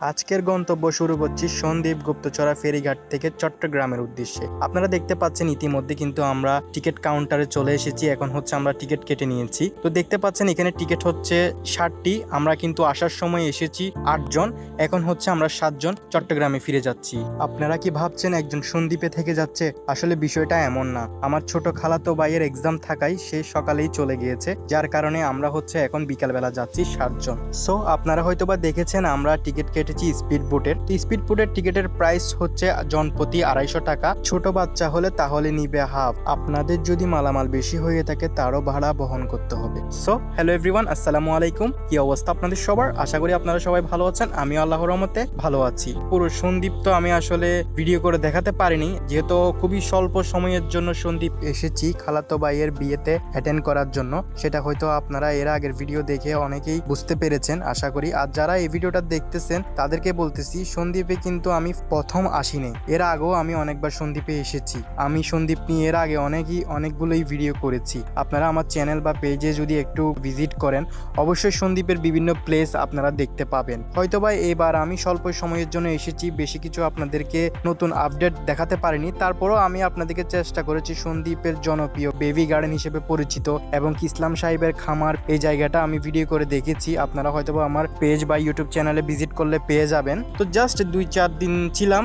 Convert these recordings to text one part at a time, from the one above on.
আজকের গন্তব্য শুরু করছি সন্দীপ গুপ্তচরা ফেরিঘাট থেকে চট্টগ্রামের উদ্দেশ্যে। আপনারা দেখতে পাচ্ছেন ইতিমধ্যে কিন্তু আমরা টিকিট কাউন্টারে চলে এসেছি, এখন হচ্ছে আমরা টিকিট কেটে নিয়েছি। তো দেখতে পাচ্ছেন এখানে টিকিট হচ্ছে ষাটটি, আমরা কিন্তু আসার সময় এসেছি আটজন, এখন হচ্ছে আমরা সাতজন চট্টগ্রামে ফিরে যাচ্ছি। আপনারা কি ভাবছেন একজন সন্দ্বীপে থেকে যাচ্ছে? আসলে বিষয়টা এমন না। আমার ছোট খালাতো ভাইয়ের এক্সাম থাকায় সে সকালেই চলে গিয়েছে, যার কারণে আমরা হচ্ছে এখন বিকালবেলা যাচ্ছি সাতজন। সো আপনারা হয়তোবা দেখেছেন আমরা টিকিট কেটেছি স্পিড বোটের। তো স্পিড বোটের টিকিটের প্রাইস হচ্ছে জনপ্রতি আড়াইশো টাকা। ছোট বাচ্চা হলে তাহলে নিবে হাফ। আপনাদের যদি মালামাল বেশি হয়ে থাকে, তারও ভাড়া বহন করতে হবে। সো, হ্যালো এভরিওয়ান, আসসালামু আলাইকুম। কি অবস্থা আপনাদের সবার? আশা করি আপনারা সবাই ভালো আছেন। আমি আল্লাহর রহমতে ভালো আছি। পুরো সন্দীপ তো আমি আসলে ভিডিও করে দেখাতে পারিনি। যেহেতু খুবই স্বল্প সময়ের জন্য সন্দীপ এসেছি খালাতো ভাইয়ের বিয়েতে অ্যাটেন্ড করার জন্য। সেটা হয়তো আপনারা এর আগের ভিডিও দেখে অনেকেই বুঝতে পেরেছেন, আশা করি। আর যারা এই ভিডিওটা দেখতেছেন তাদেরকে বলতেছি, সন্দীপে কিন্তু আমি প্রথম আসিনি। এর আগেও আমি অনেকবার সন্দীপে এসেছি। আমি সন্দীপ নিয়ে এর আগে অনেকই, অনেকগুলোই ভিডিও করেছি। আপনারা আমার চ্যানেল বা পেজে যদি একটু ভিজিট করেন, অবশ্যই সন্দীপের বিভিন্ন প্লেস আপনারা দেখতে পাবেন। হয়তোবা এবার আমি স্বল্প সময়ের জন্য এসেছি, বেশি কিছু আপনাদেরকে নতুন আপডেট দেখাতে পারিনি। তারপরও আমি আপনাদেরকে চেষ্টা করেছি সন্দীপের জনপ্রিয় বেবি গার্ডেন হিসেবে পরিচিত এবং ইসলাম সাহেবের খামার এই জায়গাটা আমি ভিডিও করে দেখেছি। আপনারা হয়তোবা আমার পেজ বা ইউটিউব চ্যানেলে ভিজিট করলে পেয়ে যাবেন। তো জাস্ট দুই চার দিন ছিলাম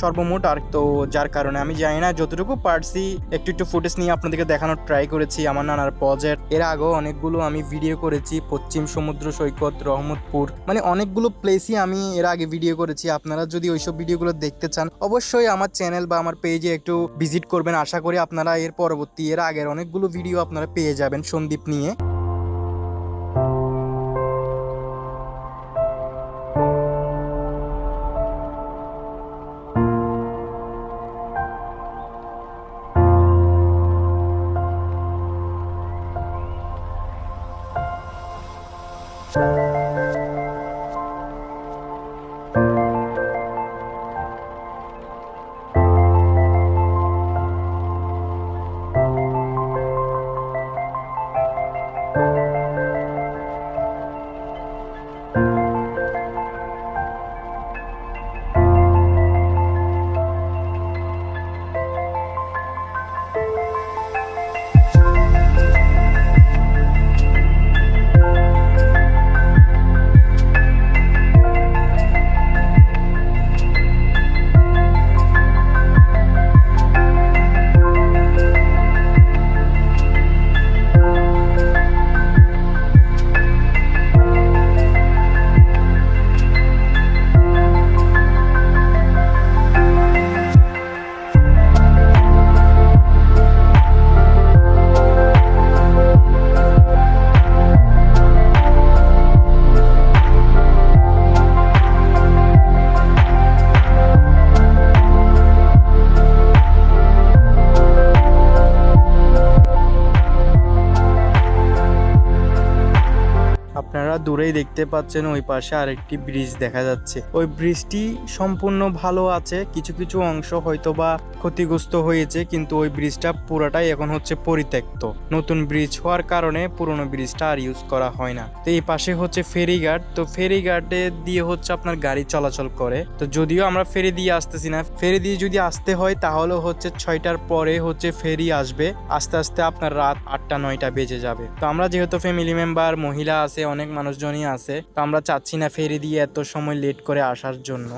সর্বমোট আর তো যার কারণে। আমি জানি না যতটুকু পারছি, একটু একটু ফুটেজ নিয়ে আপনাদেরকে দেখানোর ট্রাই করেছি, আমার নানার প্রজেক্ট এর আগেও অনেকগুলো আমি ভিডিও করেছি, পশ্চিম সমুদ্র সৈকত, রহমতপুর মানে অনেকগুলো প্লেসই আমি এর আগে ভিডিও করেছি। আপনারা যদি ওইসব ভিডিওগুলো দেখতে চান, অবশ্যই আমার চ্যানেল বা আমার পেজে একটু ভিজিট করবেন। আশা করি আপনারা এর পরবর্তী, এর আগের অনেকগুলো ভিডিও আপনারা পেয়ে যাবেন সন্দীপ নিয়ে। আপনারা দূরেই দেখতে পাচ্ছেন ওই পাশে আরেকটি ব্রিজ দেখা যাচ্ছে। ওই ব্রিজটি সম্পূর্ণ ভালো আছে, কিছু কিছু অংশ হয়তো বা ক্ষতিগ্রস্ত হয়েছে, কিন্তু ওই ব্রিজটা পুরোটাই এখন হচ্ছে পরিত্যক্ত। নতুন ব্রিজ হওয়ার কারণে পুরনো ব্রিজটা আর ইউজ করা হয় না। তো এই পাশে হচ্ছে ফেরিঘাট। তো ফেরিঘাটে দিয়ে হচ্ছে আপনার গাড়ি চলাচল করে। তো যদিও আমরা ফেরি দিয়ে আসতেছি না, ফেরি দিয়ে যদি আসতে হয় তাহলে হচ্ছে ছয়টার পরে হচ্ছে ফেরি আসবে। আস্তে আস্তে আপনার রাত আটটা, নয়টা বেজে যাবে। তো আমরা যেহেতু ফ্যামিলি মেম্বার মহিলা আছে, অনেক মানুষজনই আছে। তো আমরা চাচ্ছি না ফেরি দিয়ে এত সময় লেট করে আসার জন্য।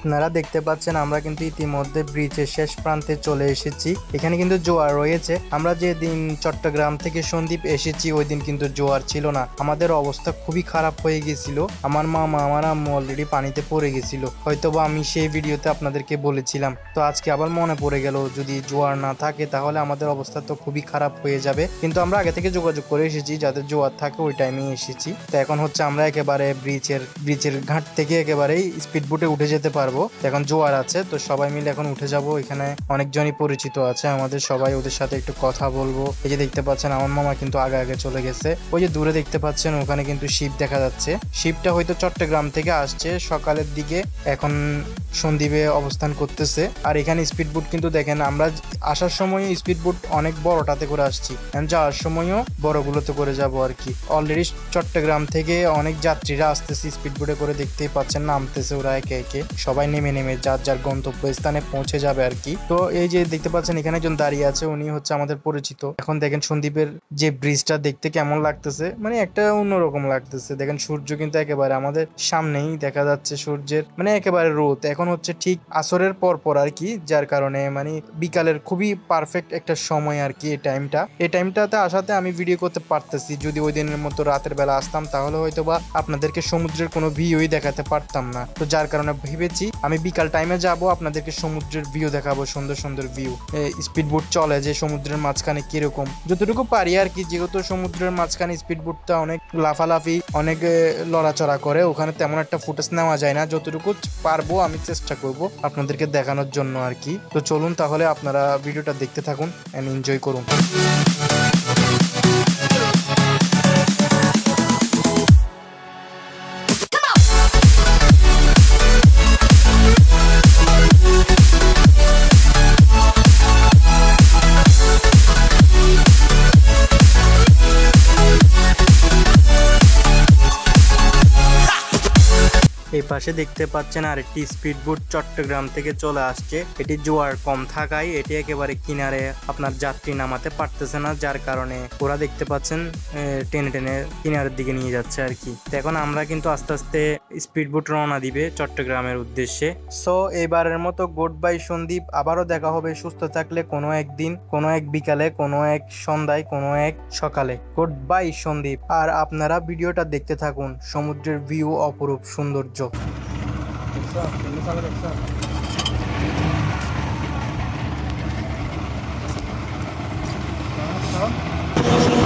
আপনারা দেখতে পাচ্ছেন, আমরা কিন্তু ইতিমধ্যে ব্রিজের শেষ প্রান্তে চলে এসেছি। এখানে কিন্তু জোয়ার রয়েছে। আমরা যে দিন চট্টগ্রাম থেকে সন্দ্বীপ এসেছি ওই দিন কিন্তু জোয়ার ছিল না। আমাদের অবস্থা খুবই খারাপ হয়ে গেছিল। আমার মামা, আমার আম্মু অলরেডি পানিতে পড়ে গেছিল। হয়তোবা আমি সেই ভিডিওতে আপনাদেরকে বলেছিলাম। তো আজকে আবার মনে পড়ে গেল, যদি জোয়ার না থাকে তাহলে আমাদের অবস্থা তো খুবই খারাপ হয়ে যাবে। কিন্তু আমরা আগে থেকে যোগাযোগ করে এসেছি, যাদের জোয়ার থাকে ওই টাইমে এসেছি। তো এখন হচ্ছে আমরা একেবারে ব্রিজের ব্রিজের ঘাট থেকে একেবারেই স্পিড বোটে উঠে যেতে পারব। তো এখন জোয়ার আছে, তো সবাই মিলে এখন উঠে যাব। এখানে অনেকজনই পরিচিত আছে আমাদের, সবাই ওদের সাথে একটু কথা বলব। এই যে দেখতে পাচ্ছেন, আমার মামা কিন্তু আগে আগে চলে গেছে। ওই যে দূরে দেখতে পাচ্ছেন, ওখানে কিন্তু শিপ দেখা যাচ্ছে। শিপটা হয়তো চট্টগ্রাম থেকে আসছে, সকালের দিকে এখন সন্দ্বীপে অবস্থান করতেছে। আর এখানে স্পিড বোট কিন্তু দেখেন, আমরা আসার সময় স্পিড বোট অনেক বড়টাতে করে আসছি। যাওয়ার সময়ও বড়গুলোতে করে যাব আর কি। অলরেডি চট্টগ্রাম থেকে অনেক যাত্রীরা আসতেছে, স্পিড বোটে করে দেখতেই পাচ্ছেন, নামতেছে ওরা একে একে। সবাই নেমে নেমে যার যার গন্তব্য স্থানে পৌঁছে যাবে আর কি। তো এই যে দেখতে পাচ্ছেন এখানে একজন দাঁড়িয়ে আছে, উনি হচ্ছে আমাদের পরিচিত। এখন দেখেন সন্দীপের যে ব্রিজটা দেখতে কেমন লাগতেছে মানে একটা অন্যরকম লাগতেছে। দেখেন সূর্য কিন্তু একেবারে আমাদের সামনেই দেখা যাচ্ছে সূর্যের মানে একেবারে রোদ। এখন হচ্ছে ঠিক আসরের পর পর আর কি, যার কারণে মানে বিকালের খুবই পারফেক্ট একটা সময় আর কি এই টাইমটা এই টাইমটাতে আসাতে আমি ভিডিও করতে পারতেছি, যদি ওই দিনের মতো রাতের বেলা আসতাম, তাহলে হয়তো বা আপনাদেরকে সমুদ্রের কোনো ভিউই দেখাতে পারতাম না। তো যার কারণে ভেবেছি আমি বিকাল টাইমে যাব, আপনাদেরকে সমুদ্রের ভিউ দেখাবো, সুন্দর সুন্দর ভিউ স্পিড বোট চলে যে সমুদ্রের মাঝখানে কীরকম। যতটুকু পারি আর কি, যেহেতু সমুদ্রের মাঝখানে স্পিড বোটটা অনেক লাফালাফি, অনেক লড়াচড়া করে, ওখানে তেমন একটা ফুটেজ নেওয়া যায় না। যতটুকু পারব, আমি চেষ্টা করব আপনাদেরকে দেখানোর জন্য আর কি। তো চলুন তাহলে আপনারা ভিডিওটা দেখতে থাকুন অ্যান্ড এনজয় করুন। এই পাশে দেখতে পাচ্ছেন আরেকটি স্পিড বোট চট্টগ্রাম থেকে চলে আসছে। এটি জোয়ার কম থাকায় এটি একেবারে কিনারে আপনার যাত্রী নামাতে পারতেছে না, যার কারণে ওরা দেখতে পাচ্ছেন টেনে টেনে কিনারের দিকে নিয়ে যাচ্ছে আর কি। এখন আমরা কিন্তু আস্তে আস্তে স্পিড বোট রওনা দিবে চট্টগ্রামের উদ্দেশ্যে। সো এবারের মতো গুড বাই সন্দীপ, আবারও দেখা হবে। সুস্থ থাকলে কোনো একদিন কোনো এক বিকালে, কোনো এক সন্ধ্যায়, কোনো এক সকালে। Good bye Sandeep. আর আপনারা ভিডিওটা দেখতে থাকুন। সমুদ্রের ভিউ অপরূপ সৌন্দর্য। ఎక్స్ట్రా ఎన్నిసార్లు ఎక్స్ట్రా Huh?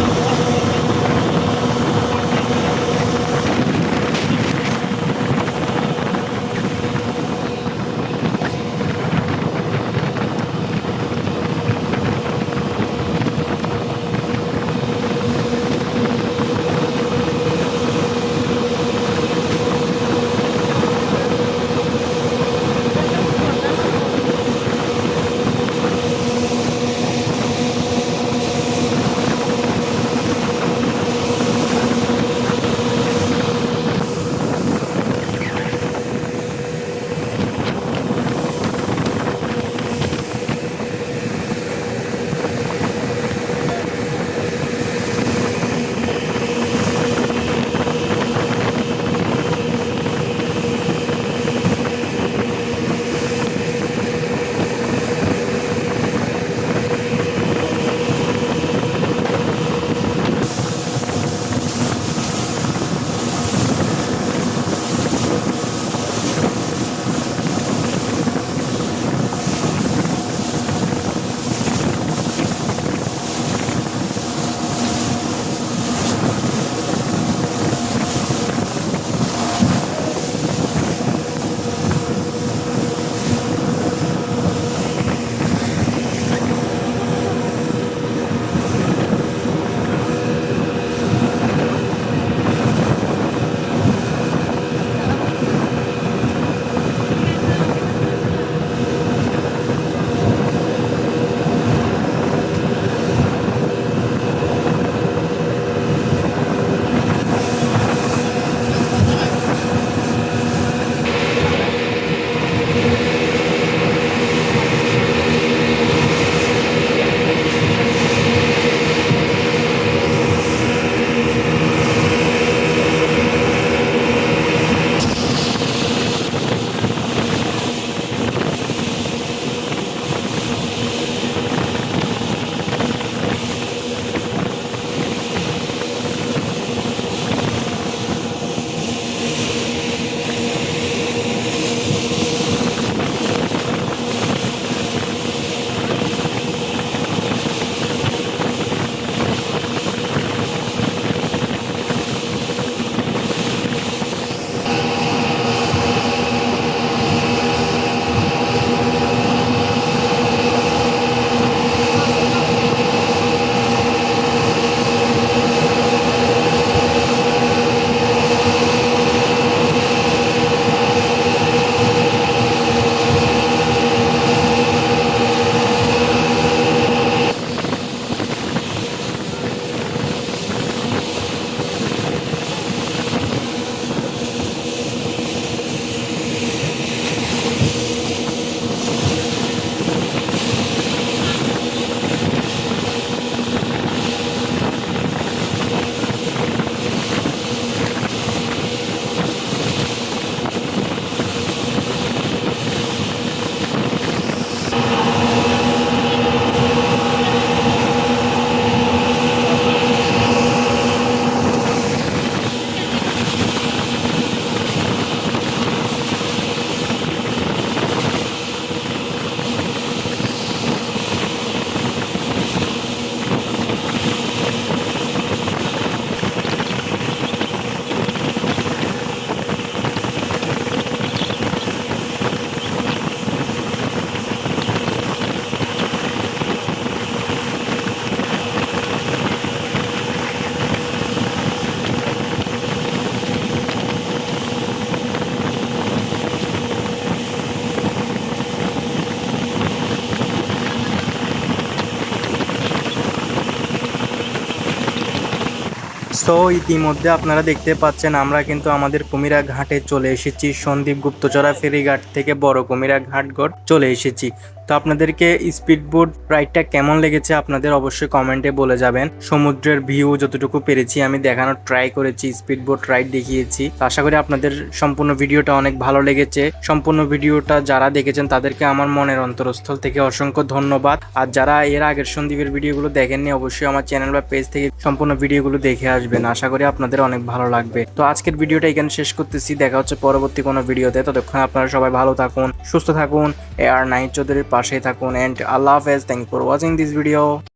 সো ইতিমধ্যে আপনারা দেখতে পাচ্ছেন, আমরা কিন্তু আমাদের কুমিরা ঘাটে চলে এসেছি। সন্দীপ গুপ্তচরা ফেরিঘাট থেকে বড় কুমিরা ঘাট গড় চলে এসেছি। তো আপনাদেরকে স্পিড বোট রাইডটা কেমন লেগেছে আপনাদের অবশ্যই কমেন্টে বলে যাবেন। সমুদ্রের ভিউ যতটুকু পেরেছি, আমি দেখানোর ট্রাই করেছি স্পিড বোট রাইড দেখিয়েছি। আশা করি আপনাদের সম্পূর্ণ ভিডিওটা অনেক ভালো লেগেছে। সম্পূর্ণ ভিডিওটা যারা দেখেছেন, তাদেরকে আমার মনের অন্তরস্থল থেকে অসংখ্য ধন্যবাদ। আর যারা এর আগের সন্দীপের ভিডিওগুলো দেখেননি, অবশ্যই আমার চ্যানেল বা পেজ থেকে সম্পূর্ণ ভিডিওগুলো দেখে আসবেন। আশা করি আপনাদের অনেক ভালো লাগবে। তো আজকের ভিডিওটা এখানে শেষ করতেছি। দেখা হচ্ছে পরবর্তী কোনো ভিডিওতে। ততক্ষণ আপনারা সবাই ভালো থাকুন, সুস্থ থাকুন। এ আর নাইট চৌধুরীর পাশেই থাকুন। অ্যান্ড আল্লাহ হাফেজ। Thank for watching this video